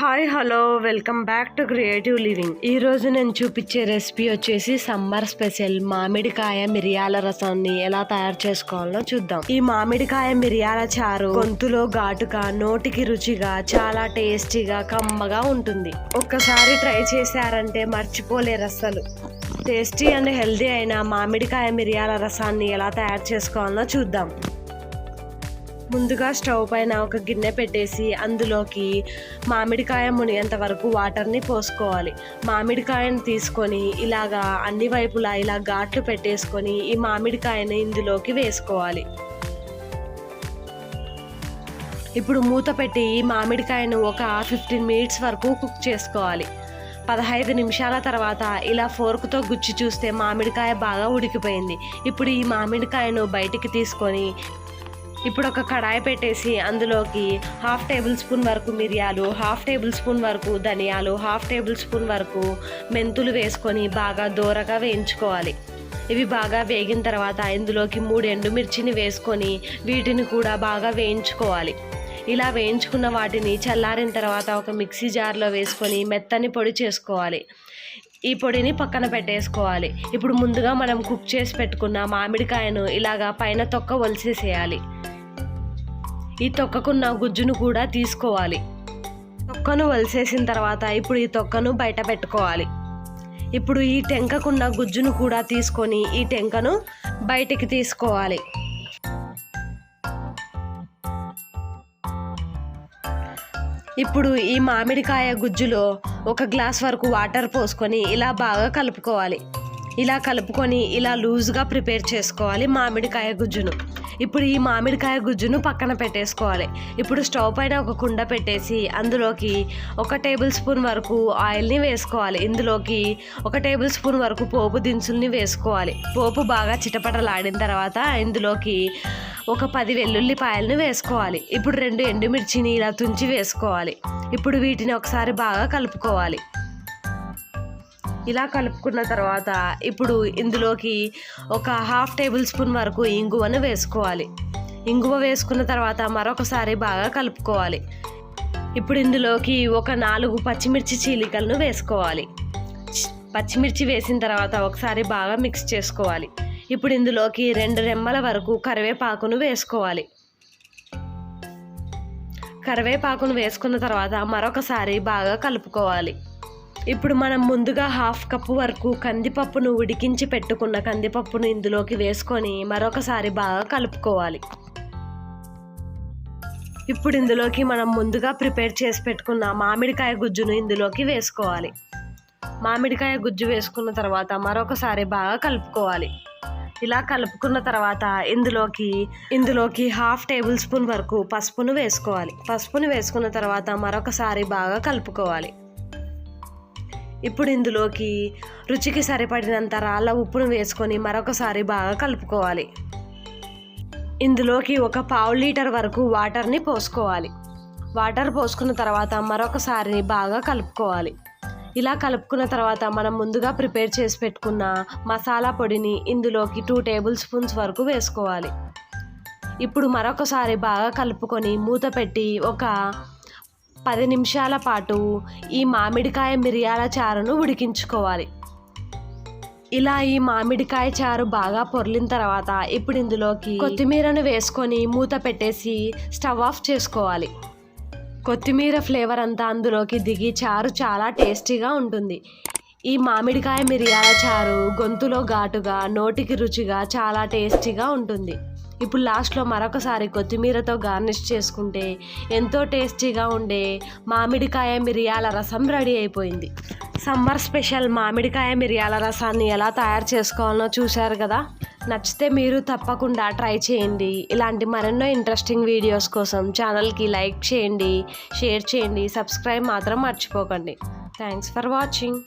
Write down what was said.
Hi hello welcome back to creative living. ఈరోజు నేను చూపించే రెసిపీ వచ్చేసి సమ్మర్ స్పెషల్ మామిడికాయ మిరియాల రసాన్ని ఎలా తయారు చేసుకోవాలో చూద్దాం. ఈ మామిడికాయ మిరియాల చారు గొంతులో ఘాటుగా నోటికి రుచిగా చాలా టేస్టీగా కమ్మగా ఉంటుంది. ఒక్కసారి ట్రై చేశారంటే మర్చిపోలేరు అస్సలు టేస్టీ అండ్ హెల్దీ అయిన మామిడికాయ మిరియాల రసాన్ని ఎలా తయారు చేసుకోవాలో చూద్దాం. ముందుగా స్టవ్ పైన ఒక గిన్నె పెట్టేసి అందులోకి మామిడికాయ మునిగేంత వరకు వాటర్ని పోసుకోవాలి. మామిడికాయని తీసుకొని ఇలాగా అన్ని వైపులా ఇలా ఘాట్లు పెట్టేసుకొని ఈ మామిడికాయని ఇందులోకి వేసుకోవాలి. ఇప్పుడు మూత పెట్టి ఈ మామిడికాయను ఒక ఫిఫ్టీన్ మినిట్స్ వరకు కుక్ చేసుకోవాలి. పదహైదు నిమిషాల తర్వాత ఇలా ఫోర్క్తో గుచ్చి చూస్తే మామిడికాయ బాగా ఉడికిపోయింది. ఇప్పుడు ఈ మామిడికాయను బయటికి తీసుకొని ఇప్పుడు ఒక కడాయి పెట్టేసి అందులోకి హాఫ్ టేబుల్ స్పూన్ వరకు మిరియాలు హాఫ్ టేబుల్ స్పూన్ వరకు ధనియాలు హాఫ్ టేబుల్ స్పూన్ వరకు మెంతులు వేసుకొని బాగా దూరగా వేయించుకోవాలి. ఇవి బాగా వేగిన తర్వాత ఇందులోకి మూడు ఎండుమిర్చిని వేసుకొని వీటిని కూడా బాగా వేయించుకోవాలి. ఇలా వేయించుకున్న వాటిని చల్లారిన తర్వాత ఒక మిక్సీ జార్లో వేసుకొని మెత్తని పొడి చేసుకోవాలి. ఈ పొడిని పక్కన పెట్టేసుకోవాలి. ఇప్పుడు ముందుగా మనం కుక్ చేసి పెట్టుకున్న మామిడికాయను ఇలాగా పైన తొక్క ఒలిసేసేయాలి. ఈ తొక్కకున్న గుజ్జును కూడా తీసుకోవాలి. తొక్కను వలిసేసిన తర్వాత ఇప్పుడు ఈ తొక్కను బయట పెట్టుకోవాలి. ఇప్పుడు ఈ టెంకకున్న గుజ్జును కూడా తీసుకొని ఈ టెంకను బయటికి తీసుకోవాలి. ఇప్పుడు ఈ మామిడికాయ గుజ్జులో ఒక గ్లాస్ వరకు వాటర్ పోసుకొని ఇలా బాగా కలుపుకోవాలి. ఇలా కలుపుకొని ఇలా లూజ్గా ప్రిపేర్ చేసుకోవాలి మామిడికాయ గుజ్జును. ఇప్పుడు ఈ మామిడికాయ గుజ్జును పక్కన పెట్టేసుకోవాలి. ఇప్పుడు స్టవ్ పైన ఒక కుండ పెట్టేసి అందులోకి ఒక టేబుల్ స్పూన్ వరకు ఆయిల్ని వేసుకోవాలి. ఇందులోకి ఒక టేబుల్ స్పూన్ వరకు పోపు దినుసుల్ని వేసుకోవాలి. పోపు బాగా చిటపటలాడిన తర్వాత ఇందులోకి ఒక పది వెల్లుల్లిపాయలను వేసుకోవాలి. ఇప్పుడు రెండు ఎండుమిర్చిని ఇలా తుంచి వేసుకోవాలి. ఇప్పుడు వీటిని ఒకసారి బాగా కలుపుకోవాలి. ఇలా కలుపుకున్న తర్వాత ఇప్పుడు ఇందులోకి ఒక హాఫ్ టేబుల్ స్పూన్ వరకు ఇంగువను వేసుకోవాలి. ఇంగువ వేసుకున్న తర్వాత మరొకసారి బాగా కలుపుకోవాలి. ఇప్పుడు ఇందులోకి ఒక నాలుగు పచ్చిమిర్చి చీలికలను వేసుకోవాలి. పచ్చిమిర్చి వేసిన తర్వాత ఒకసారి బాగా మిక్స్ చేసుకోవాలి. ఇప్పుడు ఇందులోకి రెండు రెమ్మల వరకు కరివేపాకును వేసుకోవాలి. కరివేపాకును వేసుకున్న తర్వాత మరొకసారి బాగా కలుపుకోవాలి. ఇప్పుడు మనం ముందుగా హాఫ్ కప్పు వరకు కందిపప్పును ఉడికించి పెట్టుకున్న కందిపప్పును ఇందులోకి వేసుకొని మరొకసారి బాగా కలుపుకోవాలి. ఇప్పుడు ఇందులోకి మనం ముందుగా ప్రిపేర్ చేసి పెట్టుకున్న మామిడికాయ గుజ్జును ఇందులోకి వేసుకోవాలి. మామిడికాయ గుజ్జు వేసుకున్న తర్వాత మరొకసారి బాగా కలుపుకోవాలి. ఇలా కలుపుకున్న తర్వాత ఇందులోకి ఇందులోకి హాఫ్ టేబుల్ స్పూన్ వరకు పసుపును వేసుకోవాలి. పసుపును వేసుకున్న తర్వాత మరొకసారి బాగా కలుపుకోవాలి. ఇప్పుడు ఇందులోకి రుచికి సరిపడినంత రాళ్ళ ఉప్పును వేసుకొని మరొకసారి బాగా కలుపుకోవాలి. ఇందులోకి ఒక పావు లీటర్ వరకు వాటర్ని పోసుకోవాలి. వాటర్ పోసుకున్న తర్వాత మరొకసారి బాగా కలుపుకోవాలి. ఇలా కలుపుకున్న తర్వాత మనం ముందుగా ప్రిపేర్ చేసి పెట్టుకున్న మసాలా పొడిని ఇందులోకి టూ టేబుల్ స్పూన్స్ వరకు వేసుకోవాలి. ఇప్పుడు మరొకసారి బాగా కలుపుకొని మూత పెట్టి ఒక పది నిమిషాల పాటు ఈ మామిడికాయ మిరియాల చారును ఉడికించుకోవాలి. ఇలా ఈ మామిడికాయ చారు బాగా పొర్లిన తర్వాత ఇప్పుడు ఇందులోకి కొత్తిమీరను వేసుకొని మూత పెట్టేసి స్టవ్ ఆఫ్ చేసుకోవాలి. కొత్తిమీర ఫ్లేవర్ అంతా అందులోకి దిగి చారు చాలా టేస్టీగా ఉంటుంది. ఈ మామిడికాయ మిరియాల చారు గొంతులో ఘాటుగా నోటికి రుచిగా చాలా టేస్టీగా ఉంటుంది. ఇప్పుడు లాస్ట్లో మరొకసారి కొత్తిమీరతో గార్నిష్ చేసుకుంటే ఎంతో టేస్టీగా ఉండే మామిడికాయ మిరియాల రసం రెడీ అయిపోయింది. సమ్మర్ స్పెషల్ మామిడికాయ మిరియాల రసాన్ని ఎలా తయారు చేసుకోవాలో చూశారు కదా? నచ్చితే మీరు తప్పకుండా ట్రై చేయండి. ఇలాంటి మరెన్నో ఇంట్రెస్టింగ్ వీడియోస్ కోసం ఛానల్కి లైక్ చేయండి షేర్ చేయండి సబ్స్క్రైబ్ మాత్రం మర్చిపోకండి. Thanks for watching.